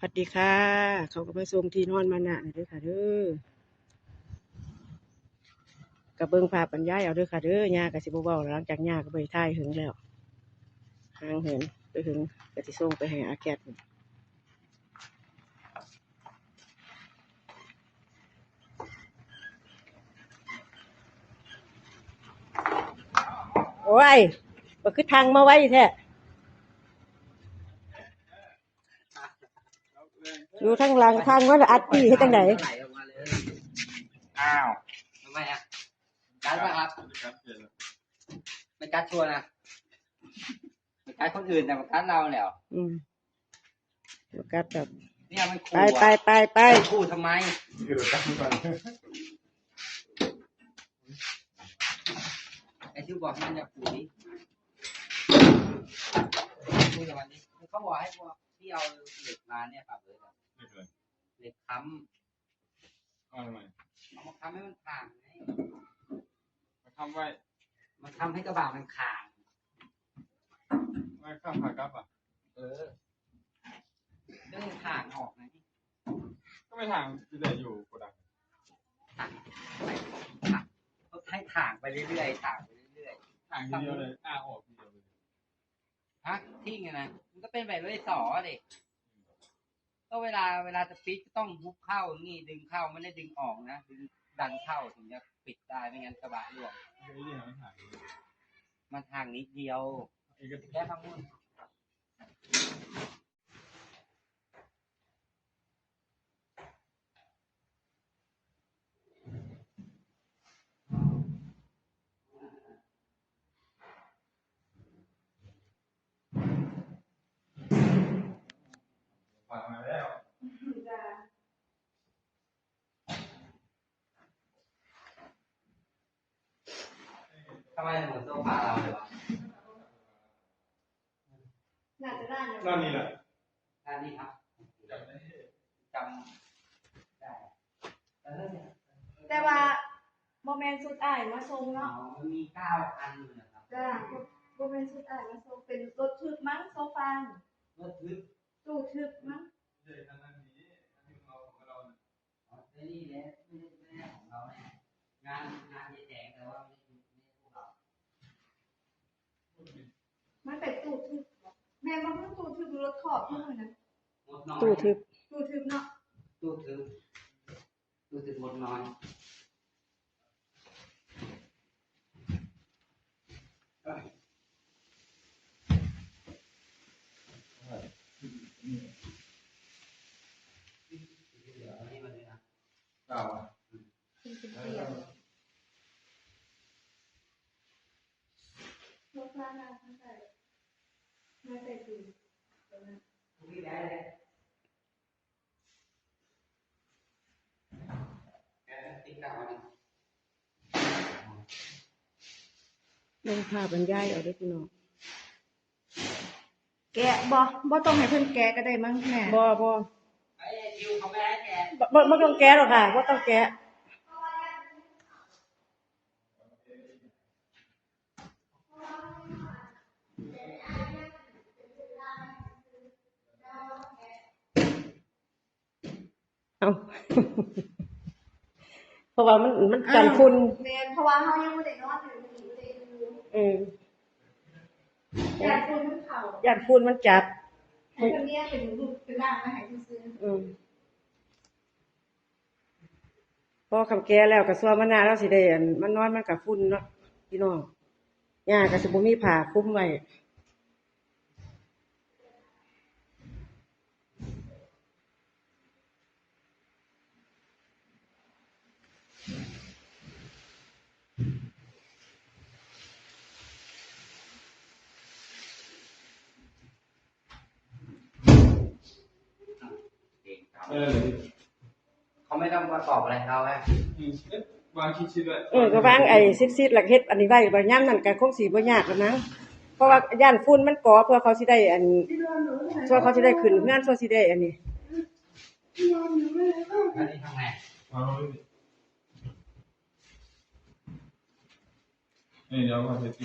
สวัสดีค่ะ เขาก็มาส่งที่นอนมาหนะเด้อค่ะเด้อกับเบิ้งภาพบรรยายเอาเด้อค่ะเด้อย่ากับสิบเบาหลังจากย่าก็ไปท่ายหึงแล้วห่างเหินไปหึงก็สิส่งไปให้อาแกตโอ้ยก็คือทางมาไว้แท้ อยู่ทางหลังทางว่าอัดปีให้จังไหนไหลออกมาเลยอ้าวทำไมอะกัดปะครับไม่กัดชัวร์นะไม่กัดคนอื่นแต่มากัดเราแล้วอืมเดี๋ยวกัดแบบเนี่ยมันไปขู่ไปอะไปไปขู่ทำไมคือเราตั้งก่อนไอ้ที่บอกให้มันอย่าขู่ดิคุยกับมันดิเขาบอกให้พวก ที่เอาเหล็กมาเนี่ยปรับเลยครับไม่เป็นไรเหล็กค้เอาทำไมำเอามาค้ำให้มันข่างไงมาทำไว้มันค้ำให้กระบะมันข่าง ไว้ข้ามผากลับอะ เออเรื่องข่างออกไงก็ไม่ทางที่เหลืออยู่กดดังข่างไปข่างให้ข่างไปเรื่อยๆข่างไปเรื่อยๆทางทีเดียวเลยอ้าออกทีเดียวเลยฮะทิ้งอะนะ มันก็เป็นแบบเลยสอเด็กก็เวลาเวลาจะปิดก็ต้องฮุบเข้านี่ดึงเข้าไม่ได้ดึงออกนะดึงดันเข้าถึงจะปิดได้ไม่งั้นกระบะร่วงไอ้นี่มันทางมันทางนิดเดียวไอ้ก็แค่พังมุ่น ผ่านมาแล้ว ทำไมเหมือนโซฟาเราเลยวะน่าจะได้นะนั่นนี่แหละอันนี้ครับจับได้จำได้เออเนี่ยแต่ว่าโมเมนต์สุดอ้ายมาทรงอ๋อเนาะมันมีเก้าอันอยู่นะครับจ้าโมเมนต์สุดอ้ายมาทรงเป็นรถทึบมั้งโซฟารถทึบตู้ทึบมั้งเจ๊ทางนั้นนี้อันนี้ของเราของเราเนี่ยอ๋อไม่นี่แหละไม่ได้ไม่ได้ของเราเนี่ยงานงานแจกแต่ว่าไม่ได้ไม่ได้พวกเรา มันเป็นตู้ทึบแม่มันเป็นตู้ทึบรถขอบเท่านั้นนะหมดน้อยตู้ทึบตู้ทึบเนาะตู้ทึบตู้ทึบหมดน้อยเดี๋ยวเอานี่มาเลยนะเก่าอะเป็นเตียงโซฟาหน้าข้างใต้ มาใส่ตู้ตรงนั้นพี่ได้เลยแกติ๊กเก้าอันนี้เบิ้งภาพบรรยายเอาเด้อพี่น้องแกะบ่บ่ต้องให้เพิ่นแกะก็ได้มั้งแม่บ่บ่ไอ้คิวเขาไม่ให้แกบ่บ่บ่ต้องแกะหรอกค่ะบ่ต้องแกะ เอาเพราะว่ามันมันกันฝุ่นแม่นเพราะว่าเฮายังบ่ได้นอนอยู่นี่บ่ได้ดูเอออยากคุณมันเข่าย่านฝุ่นมันจับ ให้คนเนี้ยเป็นลูกเป็นร่างมาให้ซื้ออืมพอคำแก่แล้วก็ซัวมันนาแล้วสิได้อันมันนอนมันกับฝุ่นเนาะพี่น้องย่าก็สิบ่มีผ้าคลุมไว้ เออเขาไม่ต้องประกอบอะไรเขาฮะอืมเอ๊ะวางชิดๆไว้เออก็วางไอ้ซิดๆหลักเฮ็ดอันนี้ไว้บ่ยามนั้นก็คงสิบ่ยากแล้วนะเพราะว่าย่านฝุ่นมันก่อเพื่อเขาสิได้อันซัวเขาสิได้ขึ้นเฮือนซัวสิได้อันนี้อันนี้ทำไงวางไว้ดินี่เดี๋ยวมาเสร็จที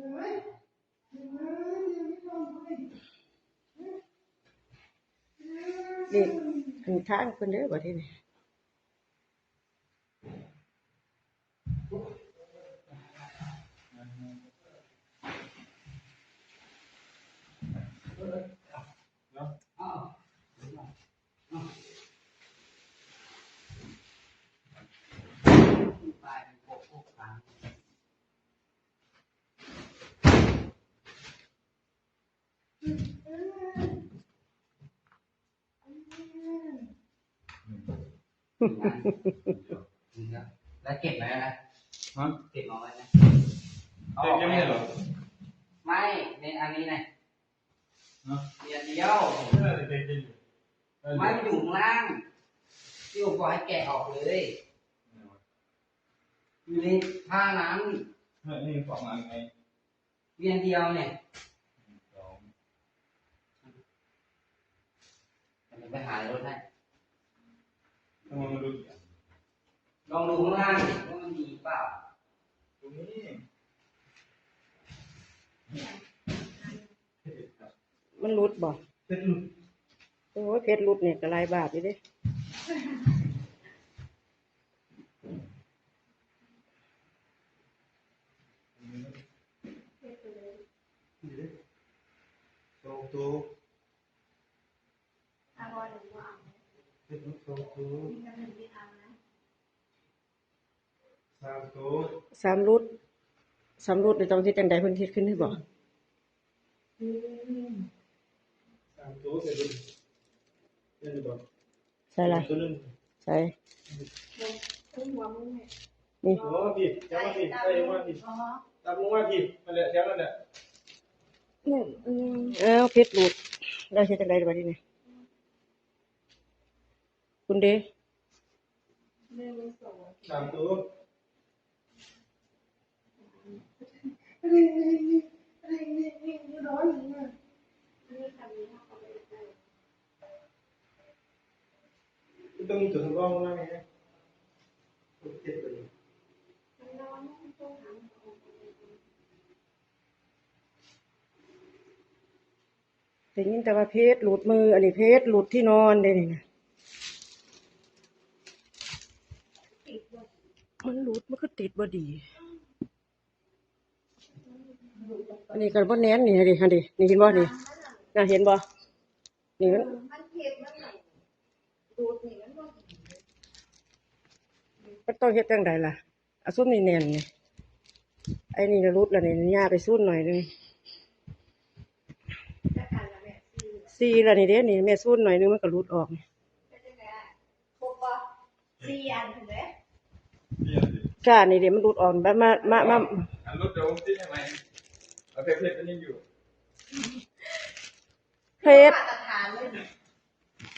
นี่ถึงทางคนเด้อบ่ที่นี่ ป้ายเป็นพวกพวกทาง แล้วเก็บไว้นะฮะเก็บเอาไว้นะเด็กยังไม่เหรอไม่ในอันนี้นะฮะเดียวเดียวเออเด็กๆอยู่เออไม่อยู่ข้างล่างที่ผมบอกให้แกะออกเลยอยู่ในผ้านั้นเออนี่สองอันไงเวียนเดียวเนี่ยสองเดี๋ยวไปหารถให้ ทำไมมาดูอีกอะลองดูข้างล่างดิว่ามันดีเปล่าตรงนี้มันรุดบ่เซ็ตลูกโอ้ยเพชรรุดเนี่ยก็หลายบาทอยู่เด้สองตัวอร่อยหรือว่าเซ็ตลูกสองตัว มีกันหนึ่งที่ทำนะ สามตัว สามรุดสามรุดในตรงที่จังใดเพิ่นเฮ็ดขึ้นให้บ่สามตัวเสร็จเลยเล่นดูก่อนใช่ล่ะตัวนึงใช่ตุ้งหัวมึงเนี่ยนี่โอ้พี่แถวมาพี่ใส่มาพี่อ๋อตามลงมาพี่มาเลยแถวนั่นแหละเอ้าเพชรรุดได้เฮ็ดจังได๋บัดนี้นี่คุณเด้หนึ่งสองสามตัว ต้องมีตัวสำรองนะไงเจ็ดเลยมันร้อนต้องหาได้ยินแต่ว่าเพชรหลุดมือ อันนี้เพชรหลุดที่นอนเด้นี่นะมันหลุดมันก็ติดบ่ดี อันนี้ก็บ่แน่นนี่ดิฮะดินี่เห็นบ่นี่น่าเห็นบ่นี่มันมันเค็มมันไหนดูดนี่มันก็มันต้องเฮ็ดจังใดล่ะเอาซุ่มนี่แน่นนี่ไอ้นี่ก็รุดแล้วนี่ย่าไปซุ่นหน่อยนึงจะกันละแบบซีซีแล้วนี่เด้นี่แม่ซุ่นหน่อยนึงมันก็รุดออกนี่ก็จะไงครบปะซีอันถูกไหมพี่อะสิก้านี่เด้มันรุดออกแบบมามามาอันรถเดี๋ยวที่ทำไมเอา เพชรเพชรอันนี้อยู่เพชรมาตรฐานเลย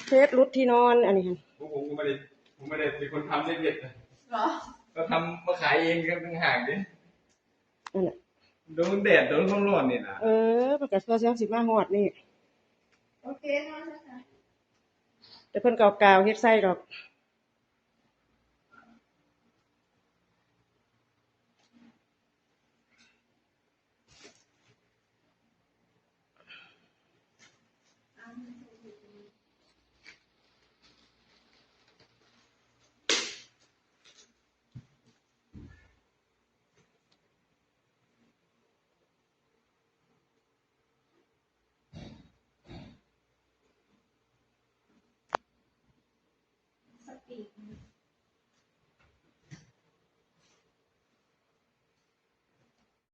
เพชรรุดที่นอนอันนี้หั่นผมผมก็ไม่ได้ผมไม่ได้เป็นคนทำได้เผ็ดนะเหรอก็ทำมาขายเองครับต่างหากดินั่นน่ะโดนแดดโดนความร้อนนี่นะเออมันก็ตัวเสียงสิมาฮอดนี่โอเคเนาะจ้ะค่ะแต่เพิ่นก็เอากาวเฮ็ดไส้ดอก สปีด